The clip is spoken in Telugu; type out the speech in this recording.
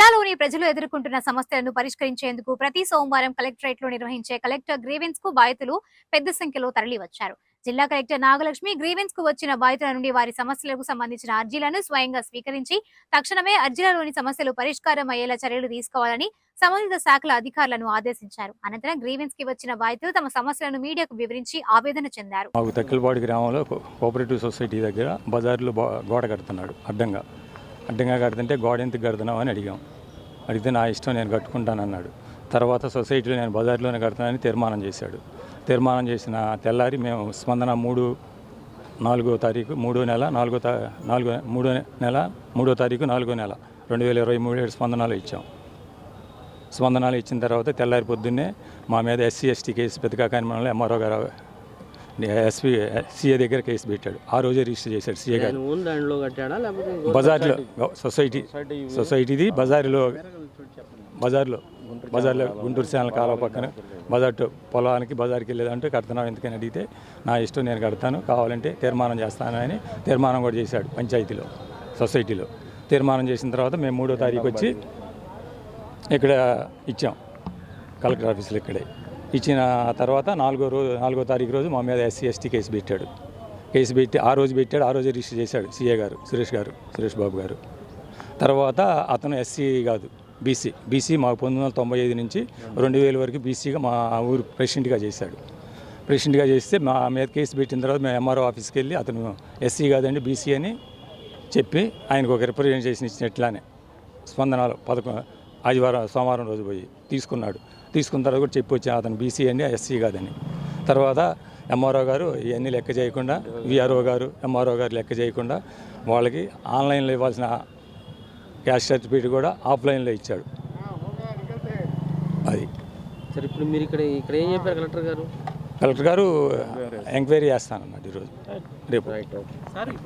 జిల్లాలోని ప్రజలు ఎదుర్కొంటున్న సమస్యలను పరిష్కరించేందుకు ప్రతి సోమవారం కలెక్టరేట్లో నిర్వహించే కలెక్టర్ గ్రీవెన్స్కు బాధితులు పెద్ద సంఖ్యలో తరలివచ్చారు. జిల్లా కలెక్టర్ నాగలక్ష్మి గ్రీవెన్స్కు వచ్చిన బాధితుల నుండి వారి సమస్యలకు సంబంధించిన అర్జీలను స్వయంగా స్వీకరించి తక్షణమే అర్జీలలోని సమస్యలు పరిష్కారం అయ్యేలా చర్యలు తీసుకోవాలని సంబంధిత శాఖల అధికారులను ఆదేశించారు. అనంతరం గ్రీవెన్స్కి వచ్చిన బాధితులు తమ సమస్యలను మీడియాకు వివరించి ఆవేదన చెందారు. మాకు తక్కిలపాడు గ్రామంలో కోఆపరేటివ్ సొసైటీ దగ్గర బజార్లో గోడ కడుతున్నాడు అడ్డంగా. అడ్డంగా కడుతుంటే గోడ ఎందుకు కడుతున్నావు అని అడిగాం. అడిగితే నా ఇష్టం నేను కట్టుకుంటానన్నాడు. తర్వాత సొసైటీలో నేను బజార్లోనే కడతానని తీర్మానం చేశాడు. తీర్మానం చేసిన తెల్లారి మేము స్పందన మూడు నాలుగో తారీఖు మూడో నెల నాలుగో తా నాలుగో మూడో నెల మూడో తారీఖు నాలుగో నెల రెండు వేల ఇరవై మూడు ఏడు స్పందనాలు ఇచ్చాం. స్పందనాలు ఇచ్చిన తర్వాత తెల్లారి పొద్దున్నే మా మీద ఎస్సీ ఎస్టీ కేసు పెద్దకాకాని మనలో ఎంఆర్ఓ గారు ఎస్పీ సీఏ దగ్గర కేసు పెట్టాడు. ఆ రోజే రిజిస్టర్ చేశాడు సీఏ గారు. ఆయన ఓన్ దాంట్లో కట్టాడా? లేకపోతే ఇంకో బజార్లో సొసైటీ? సొసైటీది బజార్లో బజార్లో బజార్లో గుంటూరు సేనల కాలువ పక్కన బజార్ టు- పొలానికి బజార్కి వెళ్ళేదంటే కడుతున్నావు ఎందుకని అడిగితే నా ఇష్టం నేను కడతాను కావాలంటే తీర్మానం చేస్తాను అని తీర్మానం కూడా చేశాడు పంచాయతీలో సొసైటీలో. తీర్మానం చేసిన తర్వాత మేము మూడో తారీఖు వచ్చి ఇక్కడ ఇచ్చాం కలెక్టర్ ఆఫీసులో ఇక్కడే. ఇచ్చిన తర్వాత నాలుగో రోజు నాలుగో తారీఖు రోజు మా మీద ఎస్సీ ఎస్టీ కేసు పెట్టాడు. కేసు పెట్టి ఆ రోజు పెట్టాడు ఆ రోజు రిజిస్టర్ చేశాడు సీఏ గారు సురేష్ గారు సురేష్ బాబు గారు. తర్వాత అతను ఎస్సీ కాదు బీసీ. బీసీ మాకు పంతొమ్మిది వందల తొంభై ఐదు నుంచి రెండు వేల వరకు బీసీగా మా ఊరు ప్రెసిడెంట్గా చేశాడు. ప్రెసిడెంట్గా చేస్తే మా మీద కేసు పెట్టిన తర్వాత మేము ఎంఆర్ఓ ఆఫీస్కి వెళ్ళి అతను ఎస్సీ కాదండి బీసీ అని చెప్పి ఆయనకు ఒక రిప్రజెంటేషన్ ఇచ్చినట్లానే స్పందనలు పదకొ ఆదివారం సోమవారం రోజు పోయి తీసుకున్నాడు. తీసుకున్న తర్వాత కూడా చెప్పి వచ్చా అతను బీసీ అండి ఎస్సీ కాదని. తర్వాత ఎంఆర్ఓ గారు ఇవన్నీ లెక్క చేయకుండా విఆర్ఓ గారు ఎంఆర్ఓ గారు లెక్క చేయకుండా వాళ్ళకి ఆన్లైన్లో ఇవ్వాల్సిన క్యాష్ సర్టిఫికేట్ కూడా ఆఫ్లైన్లో ఇచ్చాడు. అది. సరే ఇప్పుడు మీరు ఇక్కడ ఇక్కడ ఏం చెప్పారు కలెక్టర్ గారు? కలెక్టర్ గారు ఎంక్వైరీ చేస్తానన్నాడు ఈరోజు. రేపు. Right okay